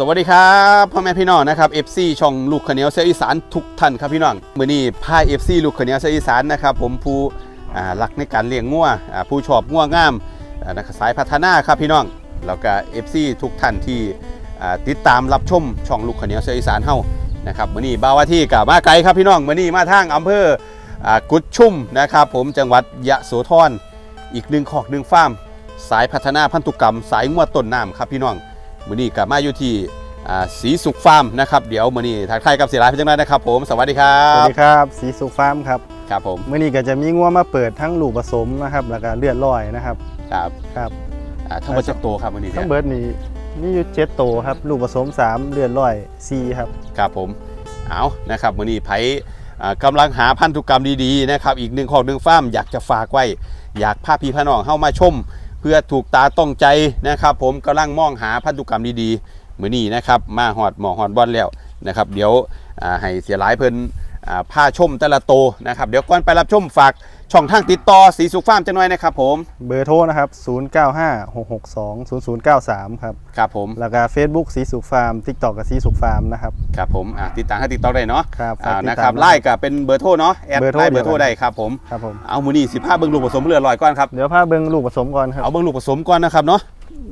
สวัสดีครับพ่อแม่พี่น้องนะครับ FC ช่องลูกขเนียวเสียอีสานทุกท่านครับพี่น้องมือนี้พา FC ลูกขเนียวเสียอีสานนะครับผมผู้รักในการเลี้ยงงัวผู้ชอบงัวงามนะครับสายพัฒนาครับพี่น้องแล้วก็ FC ทุกท่านที่ติดตามรับชมช่องลูกขเนียวเสียอีสานเฮานะครับมือนี้บ่าวที่กับมาไกลครับพี่น้องมือนี้มาทางอำเภอกุดชุ่มนะครับผมจังหวัดยะโสธรอีกหนึ่งขอกหนึ่งฟาร์มสายพัฒนาพันธุกรรม สายงัวต้นน้ำครับพี่น้อง มือนี้กลับมาอยู่ที่อ่าสีสุขฟาร์มนะครับเดี๋ยวมือนี้ทักทายกับเสียรายเพียงนั้นนะครับ ผมสวัสดีครัสวับสดีครับสีสุขฟาร์มครับครับผมเมื่อนี้ก็จะมีงัวมาเปิดทั้งลูกผสมนะครับแล้วก็เลือดลอยนะครับครับครับอ่าทั้งหมดเจ็ดตัวครับมือนี้ทั้เนี่งยเบิร์ดนี้มีอยู่เจ็ดโตวครับลูกผสมสามเลือดลอยสี่ครับครับผมเอานะครับมือนี้ไผอ่ากำลังหาพันธุกรรมดีๆนะครับอีกหนึ่งของหนึ่งฟาร์มอยากจะฝากไว้อยากพาพี่พาน้องเข้ามาชม เพื่อถูกตาต้องใจนะครับ ผมกำลังมองหาพันธุกรรมดีๆมือนี้นะครับ มาหอดหมอหอดบอลแล้วนะครับ เดี๋ยวให้เสียหลายเพิ่น อ่าพาชมแต่ละโตวนะครับ เดี๋ยวก่อนไปรับชมฝากช่องทางติดต่อสีสุขฟาร์มจะน้อยนะครับผมเบอร์โทรนะครับ 0 9 5 6 6 2 0 0 9 3 ครับ ครับผม แล้วก็ Facebook สีสุขฟาร์ม TikTok กับสีสุขฟาร์มนะครับ ครับผมอะติดตามให้ติดต่อได้เนาะครับอ่าฝากติดนะตามครับนะครับไล่กับเป็นเบอร์โทรเนาะแอดเบอร์โทรไล่เบอร์โทรเดียวกันได้ครับผม ครับผม เอามือนี่สิผ้าเบิ้งลูกผสมเรือลอยก่อนครับ เดี๋ยวพาเบิ้งลูกผสมก่อนครับ เอาเบิ้งลูกผสมก่อนนะครับเนาะ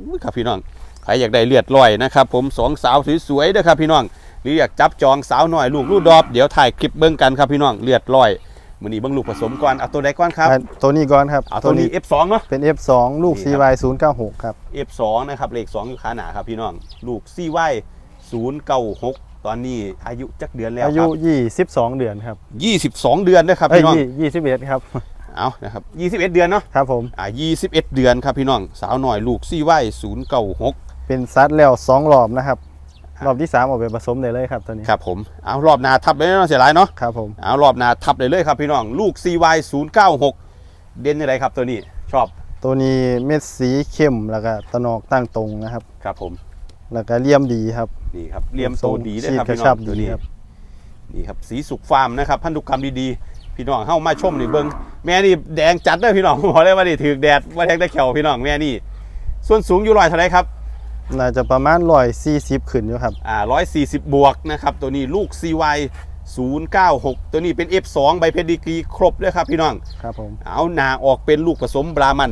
อุ้ยครับพี่น้อง ใครอยากได้เลือดลอยนะครับผมสองสาวสวยๆเด้อครับพี่น้อง หรืออยากจับจองสาวหน่อยลูกลูกดอบเดี๋ยวถ่ายคลิปเบิ้งกันครับพี่น้องเลือดลอยมือนี้เบิ้งลูกผสมก่อนเอาตัวใดก่อนครับอะตัวนี้ก่อนครับเอาตัวนี้ F2 เนาะเป็น F2 ลูกนี่ครับ CY 0 9 6ครับ F2 นะครับเลข2อยู่ขาหนาครับพี่น้องลูก CY 096ตอนนี้อายุจักเดือนแล้วอาคยุรับ22 เดือนครับ 22 เดือนนะครับเอ้ยพี่น้องยี่21ครับ เอานะครับ21เดือนเนาะ ครับผมอ่า21เดือนครับพี่น้อง สาวหน่อยลูกซี่ไว้096เป็นซัดแล้วสองรอบนะครับค รับรอบที่สามเอาไปผสมได้เลยครับตัวนี้ครับผมเอารอบหนาทับเลยเนาะเสียหลายเนาะครับผมเอารอบหนาทับเลยเลยครับพี่น้องลูก CY 096เด่นอะไรครับตัวนี้ชอบ ตัวนี้เม็ดสีเข้มแล้วก็ตะนอกตั้งตรงนะครับ ครับผม แล้วก็เลี่ยมดีครับนี่ครับเลี่ยมโตดีเลยครับชีพกระพี่น้ชัอบงตัวดีนี้ครับนี่ครับสีสุกฟาร์มนะครับพันธุกรรมดีๆ พี่น้องเข้ามาชมนี่เบิ้งแม่นี่แดงจัดเลยพี่น้องบอกเลยว่านี่ถือแดดว่าแทงได้เขียวพี่น้องแม่นี่ ส่วนสูงอยู่ลอยเท่าไหรครับ น่าจะประมาณร้อยสี่สิบขึ้นอยู่ครับอ่า140บวกนะครับ ตัวนี้ลูก CY 096 ตัวนี้เป็น F2 ใบเพดิกรีครบเลยครับพี่น้อง ครับผม เอาหนาออกเป็นลูกผสมบรามัน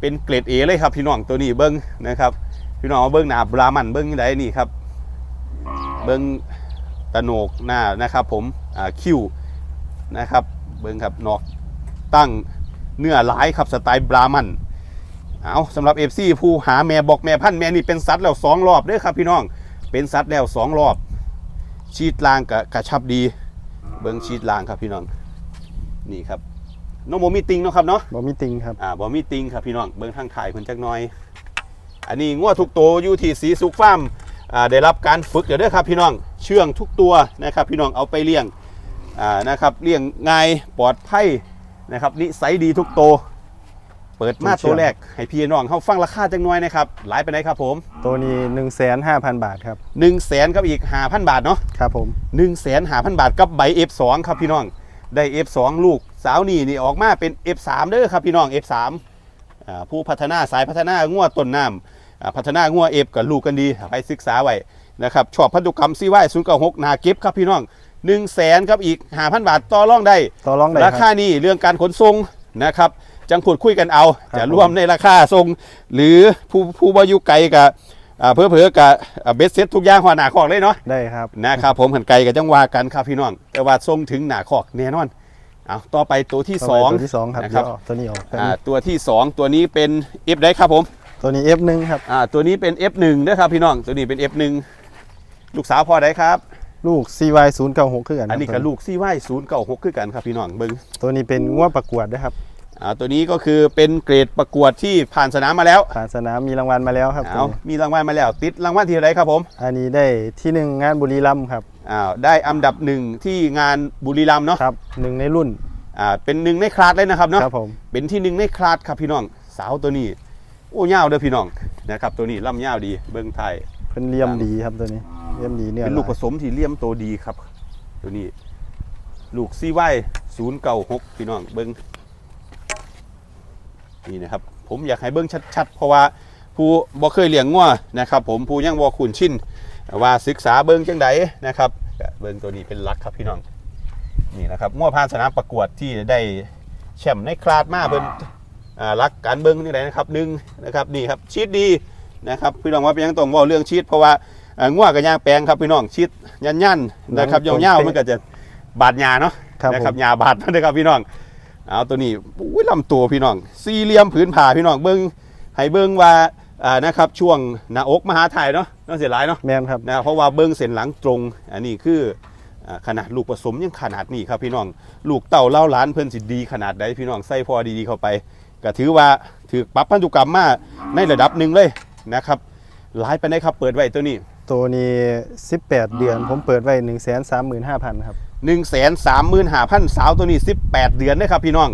เป็นเกรด A เลยครับพี่น้องตัวนี้เบิ้งนะครับ พี่น้องเอาเบิ้งหนาบรามันเบิ้งได้นี่ครับ เบิ้งตะโหนกหน้านะครับผมอ่าคิวนะครับ เบิ้งครับนอกตั้งเนื้อหลายครับสไตล์บรามัน เอาสำหรับ FC ผู้หาแม่บอกแม่พันธุ์แม่นี่เป็นสัตว์แล้วสองรอบเด้อครับพี่น้อง เป็นสัตว์แล้วสองรอบ ชีดลางกับกระชับดี เบิ้งชีดลางครับพี่น้อง นี่ครับน้องโมมีติงเนาะครับเนาะบอมีติงครับอ่าบอมีติงครับพี่น้องเบิ้งทางถ่ายเพิ่นจักหน่อย อันนี้งัวทุกตัวอยู่ที่สีสุกฟาร์มอ่าได้รับการฝึกเดี๋ยวเด้อครับพี่น้องเชื่องทุกตัวนะครับพี่น้องเอาไปเลี้ยงอ่านะครับเลี้ยงง่ายปลอดภัยนะครับนิสัยดีทุกตัว เปิดมาเชื่ตัอวแรก ให้พี่น้องเขาฟังราคาจังน้อยนะครับ หลายไปไหนครับผม ตัวนี้หนึ่งแสนห้าพันบาทครับ1นึ่งแสนกับอีก 5,000 บาทเนาะครับผม1นึ่งแสนหาพันบาทกับใบ F2 ครับพี่น้อง ได้ F2 ลูกสาวนี่นี่ออกมาเป็น F3 เด้อครับพี่น้อง F3 อ่าผู้พัฒนาสายพัฒนางัวต้นน้ำอ่าพัฒนางัว F กับลูกกันดีไปศึกษาไว้นะครับชอบพันธุกรรมซีไว้ศูนย์เก้าหกนาเก็บครับพี่น้อง1นึ่งแสนกับอีก5,000 บาทต่อรองได้ต่อรองได้ราคคารับนี้เรื่องการขนส่งนะครับ จังพูดคุยกันเอาครับจะร่วมในราคาส่งหรือผู้ผู้บาอยู่ไกลกับอ่าเพื่อเพื่อกับเบสเซ็ตทุกอย่างหัวหน้าคอกเลยเนาะได้ครับนะครับผมหันไกลกับจังว่ากันครับพี่น้องแต่ว่าส่งถึงหน้าคอกแน่นอนเอาต่อไปตัวที่ต่สอองไปตัวที่สองครับนะคเดี๋รัยบวเอาตัวนี้ออกตัวอ่านี้ตัวที่สองตัวนี้เป็น F ได้ครับผม ตัวนี้ F1 ครับอ่าตัวนี้เป็น F1 นะครับพี่น้องตัวนี้เป็น F1 ลูกสาวพอได้ครับ ลูก CY 0 9 6 คือกันครับอันนี้กับลูกซี่ไหวศูนย์เก้าหกคือกันครับพี่น้องเบิ้งตัวนี้เป็นงัวประกวดนะครับ อ่าตัวนี้ก็คือเป็นเกรดประกวดที่ผ่านสนามมาแล้วผ่านสนามมีรางวัลมาแล้วครับตัวเอานี้มีรางวัลมาแล้ว ติดรางวัลที่ไหนครับผม อันนี้ได้ที่หนึ่งงานบุรีรัมย์ครับอ้าวได้อันดับหนึ่งที่งานบุรีรัมย์เนาะครับหนึ่งในรุ่นอ่าเป็นหนึ่งในคลาสเลยนะครับเนาะครับผมเป็นที่หนึ่งในคลาสครับพี่น้องสาวตัวนี้โอ้ยาวเด้อพี่น้องนะครับตัวนี้ล่ำยาวดีเบิ้งไทยเป็นเลี่ยมดีครับตัวนี้เลี่ยมดีเนื้อเป็นลูกผลายสมที่เลี่ยมโตดีครับ ตัวนี้ ลูกซีไว้ศูนย์เก้าหกพี่น้องเบิ้ง นี่นะครับผมอยากให้เบิ้งชัดๆ เพราะว่าผู้บ่เคยเลี้ยงงัวนะครับ ผมผู้ยังบ่คุ้นชินว่าศึกษาเบิ้งจังใดนะครับก็เบิ้งตัวนี้เป็นหลักครับพี่น้องนี่นะครับมั่วพานสนามประกวดที่ได้แชมป์ในคลาดมาเบิ้งอ่ารักการเบิ้งนี่ไหนนะครับหนึ่งนะครับนี่ครับชีดดีนะครับพี่น้องว่าเป็นยังต้องเว่าเรื่องชีดเพราะว่าอ่าง่วกับยางแปลงครับพี่น้องชีดยันยันๆนะครับยาวๆมันก็จะบาดหยาเนาะครับนะผครับมยาบาดนะครับพี่น้อง เอาตัวนี้อุ้ยลำตัวพี่น้อง สี่เหลี่ยมผืนผ่าพี่น้องเบิ้งให้เบิ้งว่าอ่านะครับช่วงหน้าอกมหาไทยเนาะน่าเสียหลายเนาะแมนครับ นะเพราะว่าเบิ้งเส้นหลังตรง อันนี้คืออ่าขนาดลูกผสมยังขนาดนี้ครับพี่น้อง ลูกเต่าเล่าล้านเพิ่นสิดีขนาดใดพี่น้องใส่พอดีๆเข้าไปก็ถือว่าถือปรับพันธุกรรมมาในระดับหนึ่งเลยนะครับหลายไปได้ครับเปิดไว้ตัวนี้ตัวนี้ 18 เดือน ผมเปิดไว้ 1 3 5 0 0 0 ครับ 1 3 5 0 0 0สาวตัวนี้ 18 เดือนนะครับพี่น้อง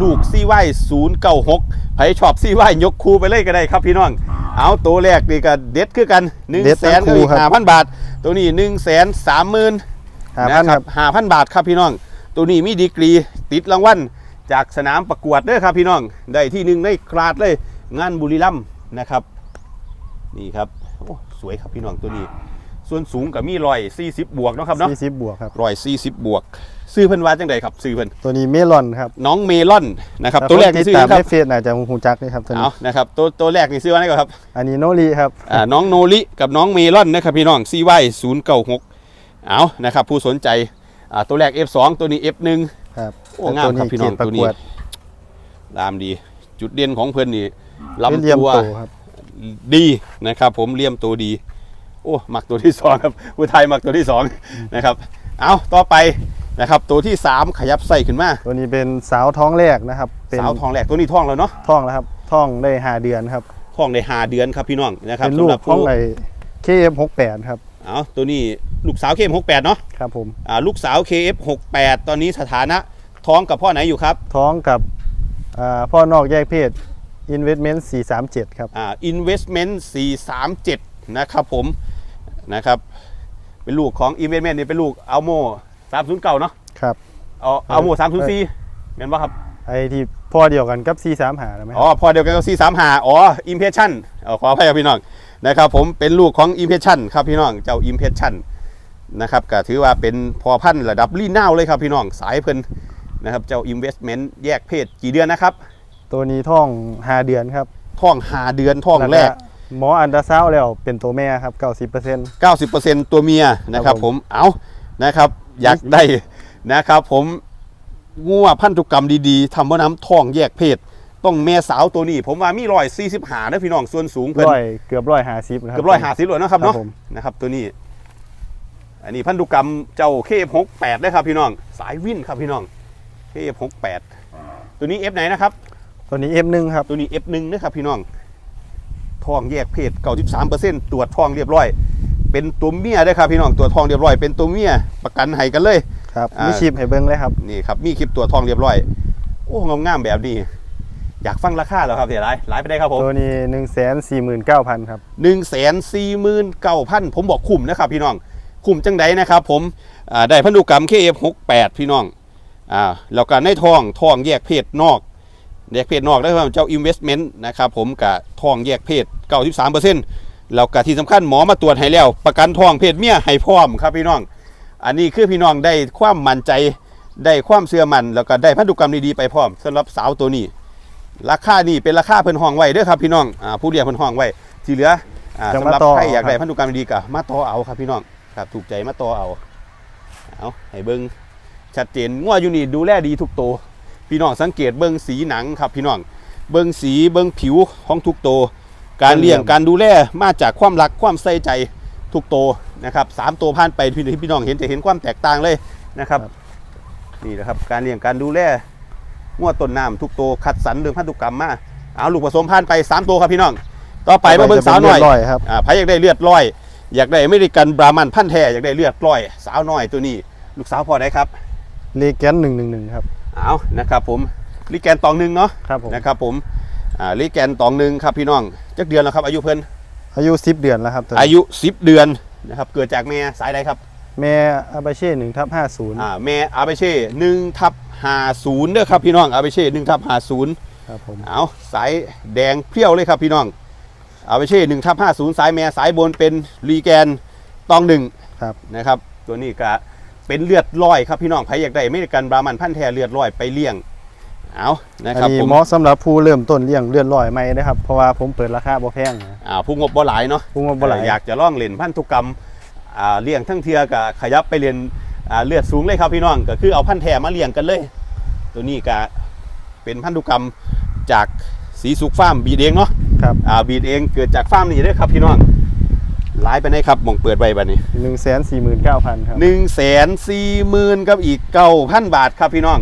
ลูกซี่ไว้096ไผชอบซี่ไว้ยกคูไปเลยก็ได้ครับพี่น้อง เอาตัวแรกนี่ก็เด็ดคือกัน1นึ่งเด็ดแสทั้นงคู่กับอีกครับห้าพันบาท ตัวนี้1นึ่งแสนสามหมื่น5,000ครับห้าพันบาทครับพี่น้อง ตัวนี้มีดีกรีติดรางวัลจากสนามประกวดเด้อครับพี่น้อง ได้ที่หนึ่งในกราดเลย งานบุรีรัมย์นะครับ นี่ครับ โอ้ สวยครับพี่น้องตัวนี้ ส่วนสูงกับมีรอย40บวกเนาะครับเนาะ40บวกครับรอย40บวก ซื้อเพิ่นว่าจังใดครับ ซื้อเพิ่นตัวนี้เมลอนครับน้องเมลอนนะครับแล้ตัวแรกคนนี่ติซื้ดอตามครัในบเฟซน่าจะหูจักนี่ครับตัวนี้เอานะครับตัวตัวแรกนี่ซื้อว่าอะไรก่อนครับ อันนี้โนรีครับอ่าน้องโนริกับน้องเมลอนนะครับพี่น้องซีไวศูนย์เก้าหกเอานะครับผู้สนใจอ่าตัวแรก F2 ตัวนี้ F1 ครับโอ้งามครับพี่น้องเกรดประตัวกนี้วดตามดีจุดเด่นของเพื่อนนี่เป็นลำเลียมตัวโตครับดีนะครับ ผมเลี่ยมตัวดี โอ้มักตัวที่สองครับผู้ไทยมักตัวที่สองนะครับ เอาต่อไปนะครับ ตัวที่สามขยับใส่ขึ้นมาตัวนี้เป็นสาวท้องแรกนะครับเป็นสาวทองแรกตัวนี้ท้องแล้วเนาะท้องแล้วครับท้องได้5เดือนครับท้องได้หาเดือนครับพี่น้องนะครับเป็นลูสำกหรับท้องผู้ไอ้ KF68 ครับเอาตัวนี้ลูกสาวเคมหกแปดเนาะครับผมอ่าลูกสาว KF68 ตอนนี้สถานะท้องกับพ่อไหนอยู่ครับ ท้องกับอ่าพ่อนอกแยกเพศ Investment 437 ครับอ่า Investment 437 นะครับผม นะครับเป็นลูกของ Investment นี่เป็นลูกอัลโม309เนาะครับเอาอัลโม304เห็นป่ะครับไอ้ที่พ่อเดียวกันกับ435นะไหมอ๋อพอเดียวกันกับ435 อ๋อ Impression เอาขออภัยครับพี่น้องนะครับผมเป็นลูกของ Impression ครับพี่น้องเจ้า Impression นะครับก็ถือว่าเป็นพอพันธุ์ระดับลีน่าวเลยครับพี่น้องสายเพิ่นนะครับเจ้า Investment แยกเพศกี่เดือนนะครับ ตัวนี้ท้อง5เดือนครับท้องหาเดือนท้องแรก หมออันดาซาวด์แล้วเป็นตัวแม่ครับ 90% 90%ตัวเมียนะครับครับผผมมเอานะครับอยากได้นะครับผมงัวพันธุกรรมดีๆทำว่าน้ำท้องแยกเพศ ต้องแม่สาวตัวนี้ ผมว่ามีรอย40หานะพี่น้องส่วนสูงเพิ่นร้อยเกือบร้อยหาสิบนะครัเกือบร้อยหาสิบเลยนะครับครับเนาะผม นะครับตัวนี้ อันนี้พันธุกรรมเจ้าเคฟหกแปดได้ครับพี่น้องสายวินครับพี่น้องเคฟหกแปดตัวนี้ F ไหนนะครับ ตัวนี้ F1 ครับ ตัวนี้ F1 นะครับพี่น้อง ทองแยกเพศ93%ตรวจทองเรียบร้อย เป็นตัวเมียได้อครับพี่น้องตัวจทองเรียบร้อยเป็นตัวเมียประกันให้กันเลยครับอ่ามีมีชิปให้เบิ้งเลยครับนี่ครับมีคลิปตัวจทองเรียบร้อย โอ้งามๆแบบนี้ อยากฟังราคาเหรอครับเสียไรหลายไปได้ครับผมตัวนี้149,000ครับ1 4 9 0 0 0ผมบอกคุ้มนะครับพี่น้องคุ้มจังไดนะครับ ผมอ่าได้พันธุกรรม KF68 พี่น้องอ่าแล้วก็ในทองทองแยกเพศนอก แยกเพศนอกได้ครับเจ้า investment นะครับผมกับทองแยกเพศ93%แล้วก็ที่สำคัญหมอมาตรวจให้แล้ว ประกันทองเพศเมียให้พร้อมครับพี่น้อง อันนี้คือพี่น้องได้ความมั่นใจได้ความเชื่อมั่นแล้วก็ได้พันธุกรรมดีๆไปพร้อมสำหรับสาวตัวนี้ ราคานี่เป็นราคาเพิ่นห้องไว้เด้อครับพี่น้องอ่าผู้เรียกเพิ่นห้องไว้ที่เหลืออ่าจะสำมาหรับต่อใครอยากได้ครับพันธุกรรมดีๆก็มาต่อเอาครับพี่น้องครับถูกใจมาต่อเอาเอาให้เบิ่งชัดเจนงัวอยู่นี่ดูแลดีทุกตัว พี่น้องสังเกตเบิ่งสีหนังครับพี่น้องเบิ่งสีเบิ่งผิวของทุกตัวการเลี้ยงการดูแลมาจากความรักความใส่ใจทุกตัวนะครับสามตัวผ่านไปพี่พี่น้องเห็นจะเห็นความแตกต่างเลยนะครับนี่นะครับการเลี้ยงการดูแลงวดต้นน้ำทุกตัวคัดสรรเรื่องพันธุกรรมมาเอาลูกผสมพันธุ์ไป3ตัวครับพี่น้องต่อไปมาเบิ่งสาวหน่อยจะเป็เลืดร้อยครับอ่าใครอยากได้เลือดร้อย อยากได้อเมริกันบรามันพันธุ์แท้อยากได้เลือดร้อย สาวน้อยตัวนี้ ลูกสาวพอได้ครับเลแกน111ครับ เอานะครับผมลิแกนตองหนึ่งเนาะครับผมนะครับผมอ่าลิแกนตองหนึ่งครับพี่น้องจักเดือนแล้วครับ อายุเพิ่นอายุ 10 เดือนแล้วครับตัวนี้อายุ 10 เดือนนะครับเกิดจากแม่สายใดครับ แม่อาบาเช่1ทับ50อ่าแม่อาเบเช่หนึ่งทับห้าศูนย์เด้อครับพี่น้องอาเบเช่หนึ่งทับห้าศูนย์ครับผมเอาสายแดงเพี้ยวเลยครับพี่น้องเอาไปเช่หนึ่งทับห้าศูนย์สายแม่สายบนเป็นรีแกนตองหนึ่งครับนะครับ ตัวนี้ก็ เป็นเลือดลอยครับพี่น้องใครอยากได้อเมริกันบรามันพันธุ์แท้เลือดลอยไปเลี้ยงเอานะอันครับนี้ผมเหมาะสำหรับผู้เริ่มต้นเลี้ยงเลือดลอยไหมนะครับเพราะว่าผมเปิดราคาบ่แพงนะอ่าผู้งบบ่หลายเนาะผู้งบบ่หลายเอ่ออยากจะล่องเล่นพันธุกรรมอ่าเลี้ยงทั้งเทียกับขยับไปเรียนอ่าเลือดสูงเลยครับพี่น้องก็คือเอาพันธุ์แท้มาเลี้ยงกันเลย ตัวนี้ก็เป็นพันธุกรรมจากสีสุกฟาร์มบีดเองเนาะครับอ่าบีดเองเกิดจากฟาร์มนี้เด้อครับพี่น้อง หลายไปไหนครับหมองเปิดไว้บัดนี้หนึ่งแสนสี่หมื่นเก้าพันครับ หนึ่งแสนสี่หมื่นกับอีกเก้าพันบาทครับพี่น้อง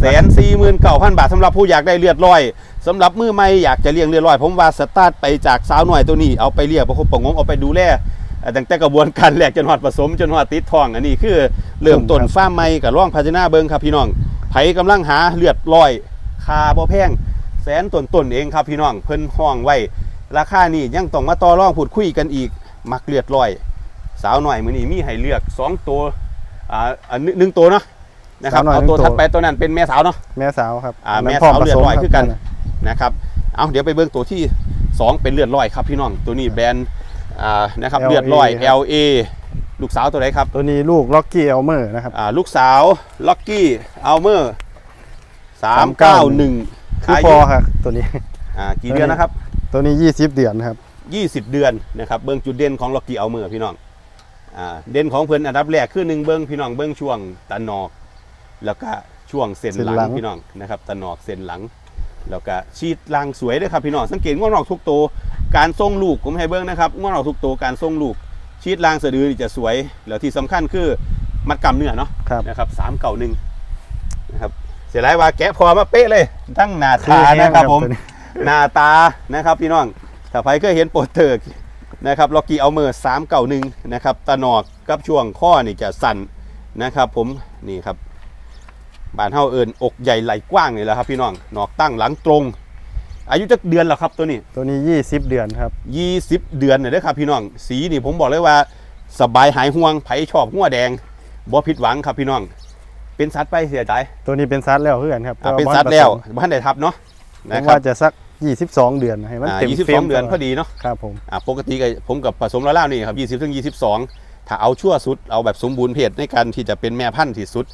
แสนสี่หมื่นเก้าพันบาทสำหรับผู้อยากได้เลือดร้อยสำหรับมือใหม่อยากจะเลี้ยงเลือดร้อย ผมว่าสตาร์ทไปจากสาวหน่อยตัวนี้เอาไปเลี้ยงประคบประหงมเอาไปดูแลเอ่อตั้งแต่กระบวนการแหลกจนหอดผสมจนหอดติดทองอันนี้คือเริ่มต้นครับฟาร์มใหม่กับร่องพัฒนาเบิงครับพี่น้องไผกำลังหาเลือดร้อยคาบ่แพงแสนต้นต้นๆเองครับพี่น้องเพิ่นห้องไว้ราคานี่ยังต้องมาต่อรองพูดคุยกันอีก มักเลือดร้อย สาวหน่อยมือนี้มีให้เลือกสองตัวอ่าอันหนึ่งหนึ่งตัวเนาะนะครับสาวน้อยเอาตัวหนึ่งตัว ถัดไปตัวนั้นเป็นแม่สาวเนาะแม่สาวครับอ่าอันนั้นแม่พร้สาวเลือดลอยผสมคือกันรับนะครับเอาเดี๋ยวไปเบิ่งตัวที่สองเป็นเลือดลอยครับพี่น้องตัวนี้แบรนด์อ่านะครับ LA เลือดลอยครับ LA ลูกสาวตัวไหนครับ ตัวนี้ลูกล็อกกี้เอลเมอร์นะครับ อ่าลูกสาวล็อกกี้อัลเมอร์สามเก้าหนึ่งคือพอครับตัวนี้ อ่ากี่เดือนนะครับ ตัวนี้ 20 เดือนครับ 20 เดือนนะครับเบิ้งจุดเด่นของล็อกกี้เอาเมอร์พี่น้องอ่าเด่นของเพิ่นอันดับแรกคือหนึ่งเบิ้งพี่น้องเบิ้งช่วงตะนอก แล้วก็ช่วงเส้นหเส้นหลัลังง พี่น้องนะครับตะนอกเส้นหลัง แล้วก็ชีดลางสวยด้วยครับพี่น้องสังเกตง่วงนอกทุกตัวการทรงลูกผมให้เบิ้งนะครับง่วงนอกทุกตัวการทรงลูก ชีดลางสะดือนี่จะสวย แล้วที่สำคัญคือมัดกำเนื้อเนาะ ครับ นะครับสามเก่าหนึ่งนะครับเสียไรว่าแกะพอมาเป๊ะเลยตั้งหน้าคือตาแห้งนะครับผมตัวนี้หน้าตานะครับพี่น้อง ถ้าใครเคยเห็นโปสเตอร์นะครับล็อกกี้เอาเมอร์สามเก่าหนึ่งนะครับตะหนอกกับช่วงข้อนี่จะสั่นนะครับผมนี่ครับบานเฮาเอิญอกใหญ่ไหลกว้างนี่แหละครับพี่น้องหนอกตั้งหลังตรง อายุจักเดือนแล้วครับตัวนี้ตัวนี้ 20 เดือนครับ 20 เดือนเนี่ยเด้อครับพี่น้องสีนี่ผมบอกเลยว่าสบายหายห่วงไผชอบหัวแดงบ่ผิดหวังครับพี่น้อง เป็นสัตว์ไปเสียใจตัวนี้เป็นซัดแล้วเพื่อนครับอะต่าเป็นบ่สัตว์แล้วบ้านได้ทับเนาะผนะมครัว่าบจะสัก 22เดือนให้มันอ่าเต็ม22ฟรมเดือนพอดีเนาะครับผมอะปกติก็ผมกับผสมแล้วๆนี่ครับ20ถึง22ถ้าเอาชั่วสุดเอาแบบสมบูรณ์เพศในการที่จะเป็นแม่พันธุ์ที่สุด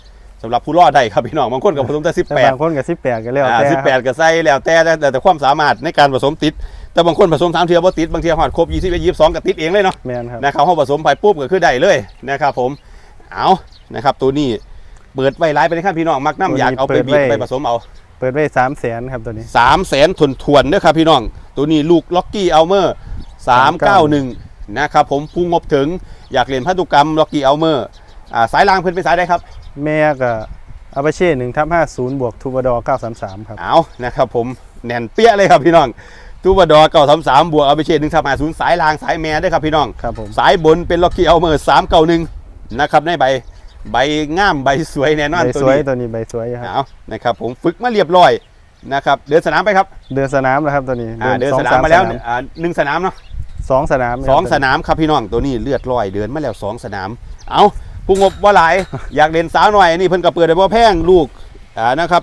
สำหรับผู้รอดได้ครับพี่น้องบางคนกับผสมแต่แต่บาง18คนกับ18กันแล้วอ่าแต่18ก็ใส่แล้วแต่แต่แต่แต่ความสามารถในการผสมติด แต่บางคนผสมสามเทียบ่ติดบางเทียหอดครบ21 22ก็ติดเองเลยเนาะแมนครับนะครับเขาผสมไปปุ๊บก็คือได้เลยนะครับผมเอานะครับตัวนี้เปิดไว้ร้ายไปเลยครับพี่น้องมักน้ำอยากเอาไปบีบไปผสมเอา เปิดไว้3แสนครับตัวนี้ สามแสนทวนทวนๆเด้อครับพี่น้อง ตัวนี้ลูกล็อกกี้อัลเมอร์สามเก้าหนึ่งนะครับผมผู้งบถึงอยากเรียนพันธุกรรมล็อกกี้อัลเมอร์อ่าสายรางเพิ่นเป็นสายได้ครับ แม่กับอาบาเช่1ทับ50บวกทูบดอ933ครับ เอานะครับผมแน่นเปี้ยเลยครับพี่น้องตูบดอเก้าสามสามบวกเอาไปเชดหนึ่งสามศูนย์สายรางสายแม่ได้อครับพี่น้อง ครับผม สายบนเป็นล็อกกี้อัลเมอร์สามเก้าหนึ่งนะครับในใบ ใบง่ามใบสวยแน่นอนใบตัวสวยนี้ตัวนี้ใบสวยครับ เอานะครับผมฝึกมาเรียบร้อยนะครับเดินสนามไปครับเดินสนามแล้วครับตัวนี้อ่าเดินสอสงนามสามมาแล้วสนามอ่าหนึ่งสนามเนาะสองสนามสองครับสนามครับพี่น้องตัวนี้เลือดร้อยเดินมาแล้วสองสนาม เอาผู้งบว่าหลาย อยากเล่นสาวหน่อยนี่เพิ่นก็เปิดได้บ่แพงลูกอ่านะครับ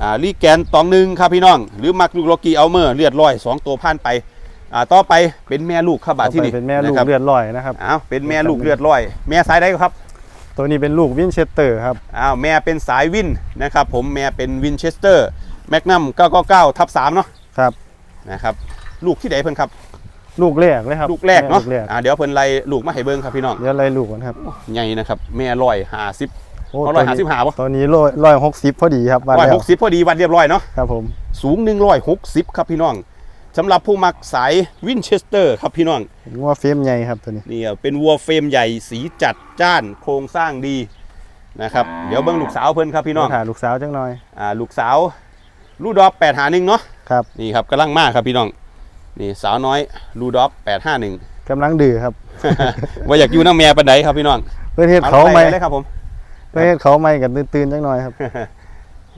อ่าลีแกนตองหนึ่งครับพี่น้อง หรือมักลูกล็อกกี้เอาเมอร์เลือดร้อยสองตัวผ่านไปอ่าต่อไปเป็นแม่ลูกครับบาดที่นี่ต่อไปเป็นแม่ลูกะครับเลือดลอยนะครับอ้าวเป็นแม่ลูกเลือดร้อย แม่สายใดครับ ตัวนี้เป็นลูกวินเชสเตอร์ครับอ้าวแม่เป็นสายวินนะครับผมแม่เป็นวินเชสเตอร์แมกนัม999ทับ3เนาะครับนะครับลูกที่ไหนเพิ่นครับ ลูกแรกเลยครับลูกแรกเนาะลูกแรกอ่าเดี๋ยวเพิ่นไล่ลูกมาให้เบิ่งครับพี่น้องเดี๋ยวไล่ลูกกันครับใหญ่นะครับแม่ร้อยห้าสิบโอ้เอาตัวร้อยห้าสินี้บห้าป่ะตัวนี้ร้อยร้อยหกสิบพอดีครับวันร้อยแล้หวกสิบพอดีวันเรียบร้อยเนาะครับผมสูงหนึ่งร้อยหกสิบครับพี่น้อง สำหรับผู้มักสายวินเชสเตอร์ครับพี่น้องงัวเฟรมใหญ่ครับตัวนี้นี่เป็นวัวเฟรมใหญ่สีจัดจ้านโครงสร้างดีนะครับเดี๋ยวเบิ้งลูกสาวเพิ่นครับพี่น้องเดี๋ยวถ่ายลูกสาวจังหน่อยอ่าลูกสาวลูดอฟแปดหาหนึ่งเนาะครับนี่ครับกำลังมากครับพี่น้องนี่สาวน้อยลูดอฟแปดห้าหนึ่งกำลังดื้อครับว่าอยากอยู่น้ำแม่ปันไดครับพี่น้องเพื่อนเฮ็ดเขาไหมอปเลยครับผมเพื่อนเฮ็ดเขาไหมกันตื่นๆจังหน่อยครับ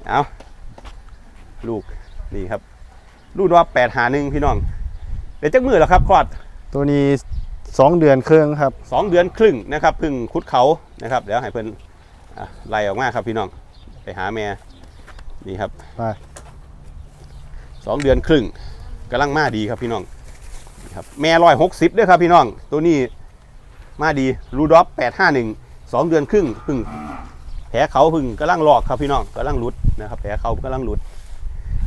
เอาลูกนี่ครับ ลูกดอกแปดหาหนึ่งพี่น้องเดี๋ยวจักมือแล้วครับคลอดตัวนี้สองเดือนครึ่งครับสองเดือนครึ่งนะครับเพึ่งคุดเขานะครับเดี๋ยวให้เพิ่นอะไล่ออกมาครับพี่น้องไปหาแม่นี่ครับไปสองเดือนครึ่งกำลังมาดีครับพี่น้องนี่ครับแม่ร้อยหกสิบด้วยครับพี่น้อง ตัวนี้มาดีรูดอฟ851 2เดือนครึ่งเพึ่งแผลเขาเพึ่งกำลังลอกครับพี่น้องกำลังหลุดนะครับแผลเขากำลังหลุด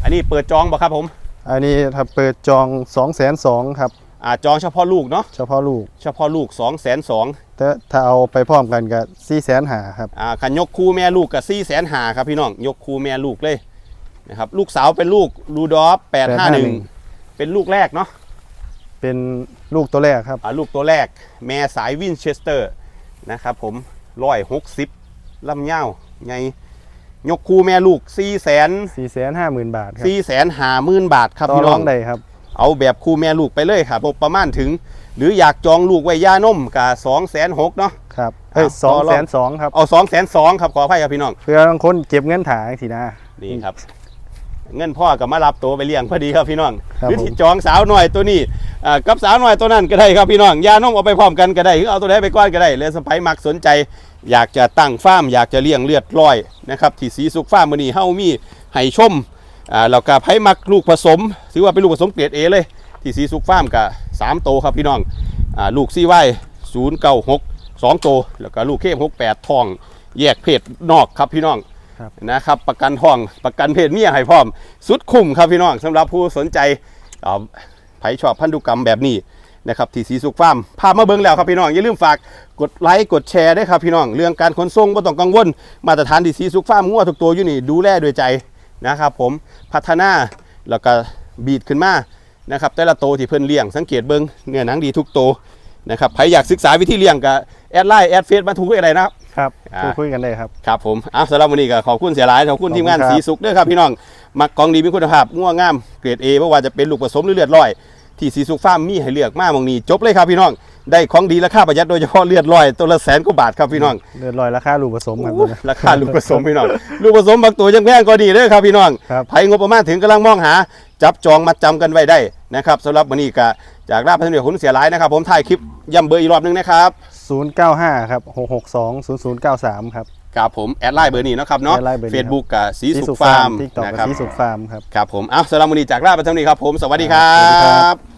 อันนี้เปิดจองบ่ครับผม อันนี้ถ้าเปิดจอง2 2 0 0 0ครับ อ่าจองเฉพาะลูกเนาะเฉพาะลูก เฉพาะลูก2 2 0 0 0แต่ถ้าเอาไปพร้อมกันก็4 0 0 0 0หาครับ อ่าขันยกคู่แม่ลูกกับ4 0 0 0 0หาครับพี่น้อง ยกคู่แม่ลูกเลยนะครับ ลูกสาวเป็นลูกรูดอฟ851เป็นลูกแรกเนาะ เป็นลูกตัวแรกครับ อ่าลูกตัวแรก แม่สายวินเชสเตอร์นะครับผมร้อยหกสิบลำเง่าวไง ยกคูแม่ลูก4ี่แสน4 5 0 0 0 0บาทครับสี่แสนหาหมื่นบาทครับต่อพี่รน้อองงได้ครับ เอาแบบคูแม่ลูกไปเลยครับประมาณถึง หรืออยากจองลูกไว้ย่านมกับสองแสนหกเนาะ ครับเอ้ยอะสองต่อรแสอบนสองครับ เอาสองแสนสองครับขออภัยครับพี่น้องเพื่อบางคนเก็บเงินถ่ายสินะ นี่ครับ เงินพ่อกับมารับตัวไปเลี้ยงพอดีครับพี่น้องครับหรือที่ผม จองสาวหน่อยตัวนี้อ่ากับสาวหน่อยตัวนั้นก็ได้ครับพี่น้องยานมเอาไปพร้อมกันก็ได้หรือเอาตัวไหนไปก้อนก็ได้เลยสไปมักสนใจ อยากจะตั้งฟาร์มอยากจะเลี้ยงเลือดร้อยนะครับที่สีสุกฟาร์มมื้อนี้เฮามีให้ชมอ่าแล้วก็ไผมักลูกผสม ถือว่าเป็นลูกผสมเกรด A เลย ที่สีสุกฟาร์มกับ3โตวครับพี่น้องอ่าลูกซีไว้096 2โตวแล้วก็ลูกเข้ม68ทอง แยกเพศนอกครับพี่น้องครับ นะครับ ประกันทองประกันเพศเมียให้พร้อม สุดคุ้มครับพี่น้องสำหรับผู้สนใจเอ่อไผชอบพันธุกรรมแบบนี้ นะครับที่สีสุกฟาร์มพามาเบิ่งแล้วครับพี่น้องอย่าลืมฝากกดไลค์กดแชร์ด้วยครับพี่น้องเรื่องการขนส่งไม่ต้องกังวล มาตรฐานที่สีสุกฟาร์มงัวทุกตัวอยู่นี่ดูแลโดวยใจนะครับผมพัฒนาแล้วก็บีดขึ้นมานะครับแต่ละโตวที่เพิ่นเลี้ยงสังเกตเบิ่งเนื้อหนังดีทุกโตวนะครับใครอยากศึกษาวิธีเลี้ยงก็แอดไลน์แอดเฟซมาถูกอะไรนะครับครับอ่าพูดคุยกันได้ครับ ครับผมอะสำหรับวันนี้ก็ขอบคุณเสียหลาย ขอบคุณขอบคุณทีมงานครับสีสุขด้วยครับพี่น้อง มักกองดีมีคุณภาพง่วงงาม เกรด A ไม่ว่าจะเป็นลูกผสมหรือเลือดลอย ที่สีสุขฟาร์มมีให้เลือกมากมองนี้จบเลยครับพี่น้อง ได้ของดีราคาประหยัดโดยเฉพาะเลือดลอยตัวละแสนกว่าบาทครับพี่น้องเดือดลอยราคาลูกผสมครับโอ้ราคาลูกผสมพี่น้องลูกผสมบางตัวยังแพงก็ดีเลยครับพี่น้องครับไผงบประมาณถึงกำลังมองหา จับจองมัดจำกันไว้ได้นะครับสำหรับวันนี้ก็จากราชพัฒน์คุณเสียหลายนะครับ ผมถ่ายคลิปย้ำเบอร์อีกรอบหนึงนะครับ095ครับ662 0093ครับ ครับผมแอดไลน์เบอร์นี้เนาะครับเนาะแอดไลน์เบอร์นี้เฟซบุ๊กกับสีสุขสุขฟาร์มทิกตอกนะกับครับสีสุขฟาร์มครับ ครับผม เอาสำหรับวันนี้จากราชประเทศนี้ครับผม สวัสดีครัสวัสดีครับ บ